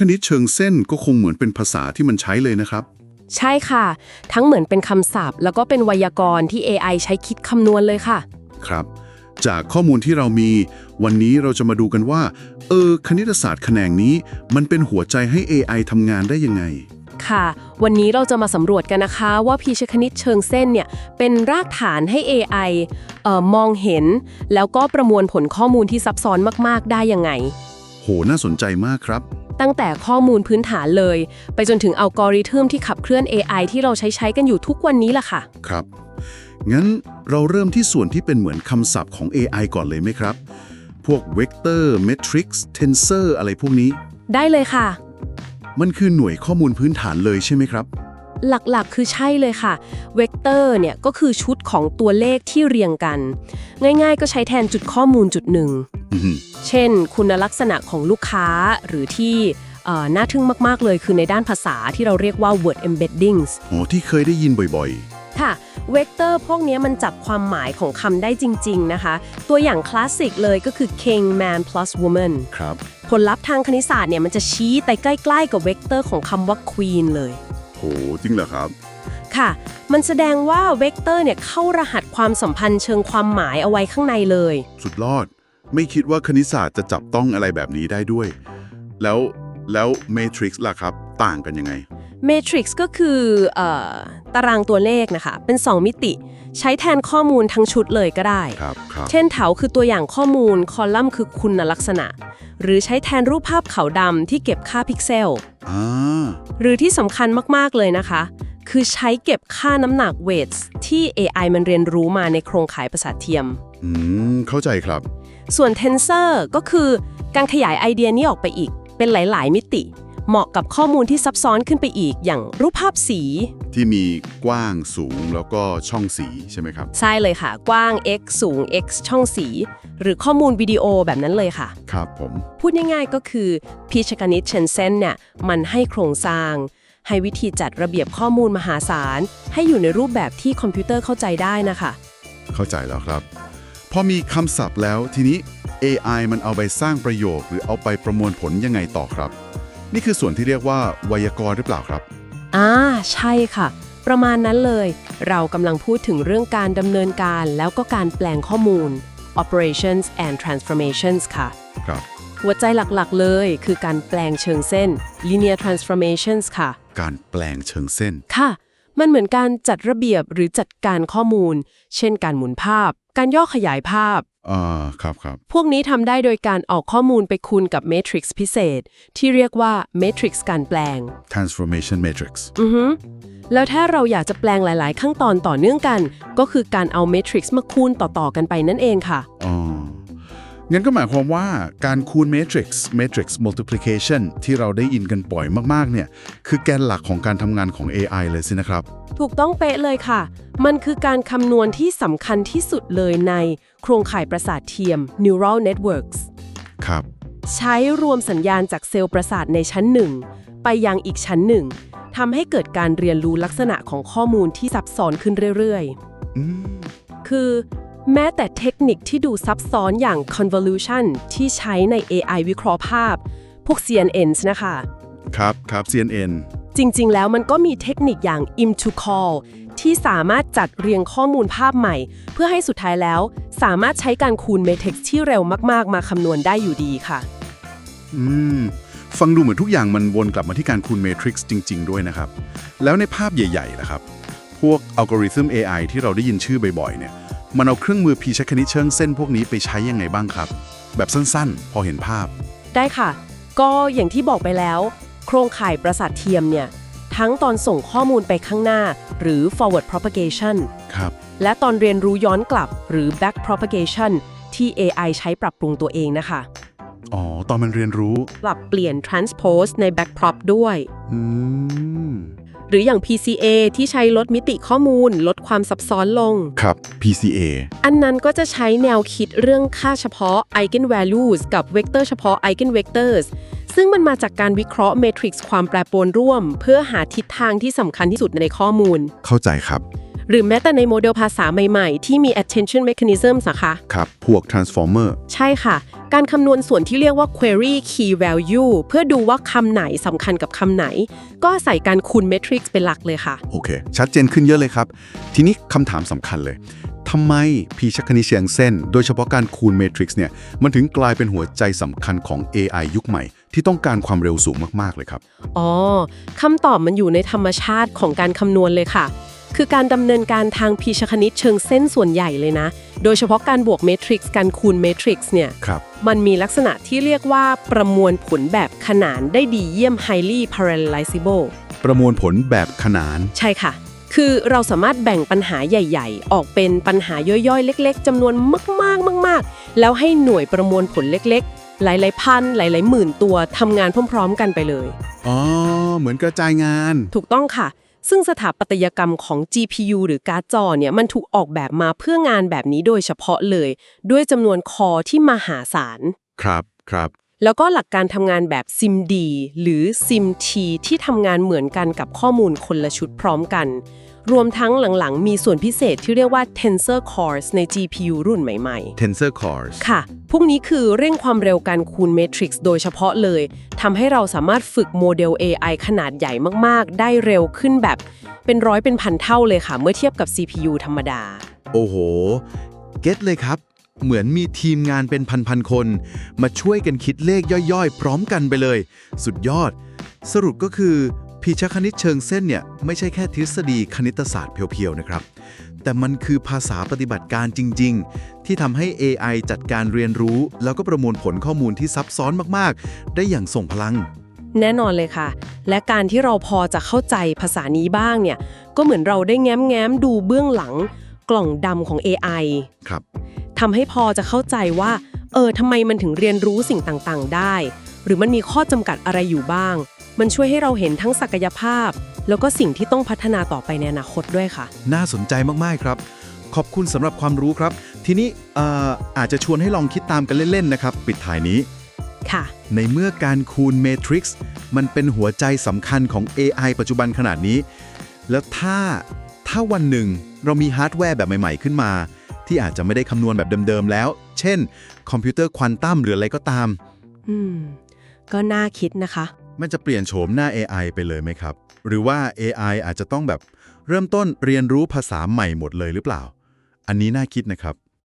คณิตเชิงเส้นก็คงเหมือนเป็นภาษาที่มันใช้เลยนะครับ ใช่ค่ะ ทั้งเหมือนเป็นคำศัพท์ แล้วก็เป็นไวยากรณ์ที่ AI ใช้คิดคำนวณเลยค่ะ ครับ จากข้อมูลที่เรามี วันนี้เราจะมาดูกันว่า เออ คณิตศาสตร์แขนงนี้มันเป็นหัวใจให้ AI ทำงานได้ยังไง ค่ะ วันนี้เราจะมาสำรวจกันนะคะว่าพีชคณิตเชิงเส้นเนี่ยเป็นรากฐานให้ AI เอ่อมองเห็น แล้วก็ประมวลผลข้อมูลที่ซับซ้อนมาก ๆ ได้ยังไง โห น่าสนใจมากครับ ตั้งแต่ข้อมูลพื้นฐานเลย ไปจนถึงอัลกอริทึมที่ขับเคลื่อน AI ที่เราใช้ใช้กันอยู่ทุกวันนี้ล่ะค่ะ ครับ งั้นเราเริ่มที่ส่วนที่เป็นเหมือนคำศัพท์ของ AI ก่อนเลยไหมครับ พวก vector matrix tensor อะไรพวกนี้ ได้เลยค่ะ มันคือหน่วยข้อมูลพื้นฐานเลยใช่ไหมครับ หลักๆ คือใช่เลยค่ะ เวกเตอร์เนี่ยก็คือชุดของตัวเลขที่เรียงกัน ง่ายๆ ก็ใช้แทนจุดข้อมูลจุดหนึ่งอือหือเช่น คุณลักษณะของลูกค้าหรือที่เอ่อน่าทึ่งมากๆเลยคือในด้านภาษาที่เราเรียกว่า word embeddings อ๋อที่เคยได้ยินบ่อยค่ะ เวกเตอร์พวกเนี้ยมันจับความหมายของคำได้จริง ๆ นะคะ ตัวอย่างคลาสสิกเลยก็คือ king man plus woman ๆครับ ผลลัพธ์ทางคณิตศาสตร์เนี่ยมันจะชี้ไปใกล้ ๆ กับเวกเตอร์ของคำว่า queen เลยโหจริงเหรอครับ ค่ะ มันแสดงว่าเวกเตอร์เนี่ยเข้ารหัสความสัมพันธ์เชิงความหมายเอาไว้ข้างในเลย สุดยอด ไม่คิดว่าคณิตศาสตร์จะจับต้องอะไรแบบนี้ได้ด้วย แล้วแล้ว matrix ล่ะครับ ต่างกันยังไง Matrix ก็คือเออตารางตัวเลขนะคะ เป็น 2 มิติ ใช้แทนข้อมูลทั้งชุดเลยก็ได้ ครับครับเช่นเถาคือตัวอย่างข้อมูล คอลัมน์คือคุณลักษณะ หรือใช้แทนรูปภาพขาวดำที่เก็บค่าพิกเซล อ่าหรือที่สำคัญมาก ๆ เลยนะคะ คือใช้เก็บค่าน้ำหนัก weights ที่ AI มันเรียนรู้มาในโครงข่ายประสาทเทียม อืม เข้าใจครับ ส่วน tensor ก็คือการขยายไอเดียนี้ออกไปอีก เป็นหลาย ๆ มิติ เหมาะกับข้อมูลที่ซับซ้อนขึ้นไปอีกอย่างรูปภาพสี ที่มีกว้างสูงแล้วก็ช่องสีใช่ไหมครับ ใช่เลยค่ะ กว้าง x สูง x ช่องสี หรือข้อมูลวิดีโอแบบนั้นเลยค่ะ ครับผม พูดง่ายๆก็คือพิชกนิตเชนเซนเนี่ยมันให้โครงสร้าง ให้วิธีจัดระเบียบข้อมูลมหาศาล ให้อยู่ในรูปแบบที่คอมพิวเตอร์เข้าใจได้นะคะ เข้าใจแล้วครับ พอมีคำศัพท์แล้วทีนี้ AI มันเอาไปสร้างประโยคหรือเอาไปประมวลผลยังไงต่อครับ นี่คือส่วนที่เรียกว่าไวยากรณ์หรือเปล่าครับ อ่าใช่ค่ะ ประมาณนั้นเลย เรากำลังพูดถึงเรื่องการดำเนินการแล้วก็การแปลงข้อมูล operations and transformations ค่ะ ครับ หัวใจหลักๆเลยคือการแปลงเชิงเส้น linear transformations ค่ะ การแปลงเชิงเส้น ค่ะ มันเหมือนการจัดระเบียบหรือจัดการข้อมูล เช่นการหมุนภาพ การย่อขยายภาพ อ่าครับครับพวกนี้ทำได้โดยการออกข้อมูลไปคูณกับเมทริกซ์พิเศษ ที่เรียกว่าเมทริกซ์การแปลง transformation matrix อือฮึแล้วถ้าเราอยากจะแปลงหลาย ๆ ขั้นตอนต่อเนื่องกัน ก็คือการเอาเมทริกซ์มาคูณต่อ ๆ กันไปนั่นเองค่ะ อ๋อ งั้นก็หมายความว่าการคูณ matrix matrix multiplication ที่เราได้ยินกันบ่อยมากๆเนี่ยคือแกนหลักของการทำงานของ AI เลยสินะครับ ถูกต้องเป๊ะเลยค่ะ มันคือการคำนวณที่สำคัญที่สุดเลยในโครงข่ายประสาทเทียม neural networks ครับ ใช้รวมสัญญาณจากเซลล์ประสาทในชั้นหนึ่งไปยังอีกชั้นหนึ่งทำให้เกิดการเรียนรู้ลักษณะของข้อมูลที่ซับซ้อนขึ้นเรื่อยอืมๆคือ แม้แต่เทคนิคที่ดูซับซ้อนอย่าง convolution ที่ใช้ใน AI วิเคราะห์ภาพ พวก CNNs นะคะ ครับครับ CNN จริง ๆ แล้วมันก็มีเทคนิคอย่าง im2call ที่สามารถจัดเรียงข้อมูลภาพใหม่ เพื่อให้สุดท้ายแล้ว สามารถใช้การคูณเมทริกซ์ที่เร็วมากๆ มาคำนวณได้อยู่ดีค่ะ อืม ฟังดูเหมือนทุกอย่างมันวนกลับมาที่การคูณ matrix จริง ๆ ด้วยนะครับ แล้วในภาพใหญ่ๆล่ะครับ พวกอัลกอริทึม AI ที่เราได้ยินชื่อบ่อยๆเนี่ย มันเอาเครื่องมือพีชคณิตเชิงเส้นพวกนี้ไปใช้ยังไงบ้างครับ แบบสั้นๆ พอเห็นภาพ ได้ค่ะ ก็อย่างที่บอกไปแล้ว โครงข่ายประสาทเทียมเนี่ย ทั้งตอนส่งข้อมูลไปข้างหน้า หรือ forward propagation ครับ และตอนเรียนรู้ย้อนกลับหรือ back propagation ที่ AI ใช้ปรับปรุงตัวเองนะคะ อ๋อ ตอนมันเรียนรู้ ปรับเปลี่ยน transpose ใน backprop ด้วย อืม หรืออย่าง PCA ที่ใช้ลดมิติข้อมูล ลดความซับซ้อนลง ครับ PCA อันนั้นก็จะใช้แนวคิดเรื่องค่าเฉพาะ eigenvalues กับเวกเตอร์เฉพาะ eigenvectors ซึ่งมันมาจากการวิเคราะห์เมทริกซ์ความแปรปรวนร่วม เพื่อหาทิศทางที่สำคัญที่สุดในข้อมูล เข้าใจครับ หรือแม้แต่ในโมเดลภาษาใหม่ๆ ที่มี attention mechanisms อะคะครับ พวก transformer ใช่ค่ะ การคำนวณส่วนที่เรียกว่า query key value เพื่อดูว่าคำไหนสำคัญกับคำไหน ก็ใส่การคูณ matrix เป็นหลักเลยค่ะ โอเค ชัดเจนขึ้นเยอะเลยครับ ทีนี้คำถามสำคัญเลยทำไมพีชคณิตเชียงเส้น โดยเฉพาะการคูณเมทริกซ์เนี่ย มันถึงกลายเป็นหัวใจสำคัญของ AI ยุคใหม่ ที่ต้องการความเร็วสูงมาก ๆ เลยครับ อ๋อ คำตอบมันอยู่ในธรรมชาติของการคำนวณเลยค่ะ คือการดำเนินการทางพีชคณิตเชิงเส้นส่วนใหญ่เลยนะ โดยเฉพาะการบวกเมทริกซ์การคูณเมทริกซ์เนี่ย ครับ มันมีลักษณะที่เรียกว่าประมวลผลแบบขนานได้ดีเยี่ยม highly parallelizable ประมวลผลแบบขนาน ใช่ค่ะ คือเราสามารถแบ่งปัญหาใหญ่ ๆ ออกเป็นปัญหาย่อยๆ เล็ก ๆจำนวนมากๆมากๆ แล้วให้หน่วยประมวลผลเล็ก ๆ หลายๆพันหลายๆหมื่นตัวทำงานพร้อม ๆ กันไปเลย อ๋อ เหมือนกระจายงาน ถูกต้องค่ะ ซึ่งสถาปัตยกรรมของ GPU หรือการ์ดจอเนี่ยมันถูกออกแบบมาเพื่องานแบบนี้โดยเฉพาะเลย ด้วยจำนวนคอที่มหาศาล ครับครับ แล้วก็หลักการทำงานแบบ SIMD หรือ SIMT ที่ทำงานเหมือนกันกับข้อมูลคนละชุดพร้อมกัน รวมทั้งหลังๆ มีส่วนพิเศษที่เรียกว่า Tensor Cores ใน GPU รุ่นใหม่ tensor cores ๆ ค่ะ พวกนี้คือเร่งความเร็วการคูณ Matrix โดยเฉพาะเลยทำให้เราสามารถฝึกโมเดล AI ขนาดใหญ่มากๆ ได้เร็วขึ้นแบบเป็นร้อยเป็นพันเท่าเลยค่ะ เมื่อเทียบกับ CPU ธรรมดา โอ้โห เก็ตเลยครับ เหมือนมีทีมงานเป็นพันๆคน มาช่วยกันคิดเลขย่อยๆ พร้อมกันไปเลย สุดยอด สรุปก็คือ พีชคณิตเชิงเส้นเนี่ยไม่ใช่แค่ทฤษฎีคณิตศาสตร์เพียวๆนะครับ แต่มันคือภาษาปฏิบัติการจริง ๆ ที่ทำให้ AI จัดการเรียนรู้ แล้วก็ประมวลผลข้อมูลที่ซับซ้อนมากๆ ได้อย่างส่งพลัง แน่นอนเลยค่ะ และการที่เราพอจะเข้าใจภาษานี้บ้างเนี่ย ก็เหมือนเราได้แง้มแง้มดูเบื้องหลัง กล่องดำของ AI ครับทำให้พอจะเข้าใจว่า เออทำไมมันถึงเรียนรู้สิ่งต่างๆ ได้ หรือมันมีข้อจำกัดอะไรอยู่บ้าง มันช่วยให้เราเห็นทั้งศักยภาพ แล้วก็สิ่งที่ต้องพัฒนาต่อไปในอนาคตด้วยค่ะ น่าสนใจมากๆครับ ขอบคุณสำหรับความรู้ครับ ทีนี้เอ่ออาจจะชวนให้ลองคิดตามกันเล่นๆนะครับ ปิดท้ายนี้ ค่ะ ในเมื่อการคูณ Matrix มันเป็นหัวใจสำคัญของ AI ปัจจุบันขนาดนี้ แล้วถ้าถ้าวันหนึ่งเรามีฮาร์ดแวร์แบบใหม่ๆขึ้นมา ที่อาจจะไม่ได้คำนวณแบบเดิมๆแล้ว เช่น คอมพิวเตอร์ควอนตัมหรืออะไรก็ตาม อืม ก็น่าคิดนะคะ มันจะเปลี่ยนโฉมหน้า AI ไปเลยไหมครับ หรือว่า AI อาจจะต้องแบบเริ่มต้นเรียนรู้ภาษาใหม่หมดเลยหรือเปล่า อันนี้น่าคิดนะครับ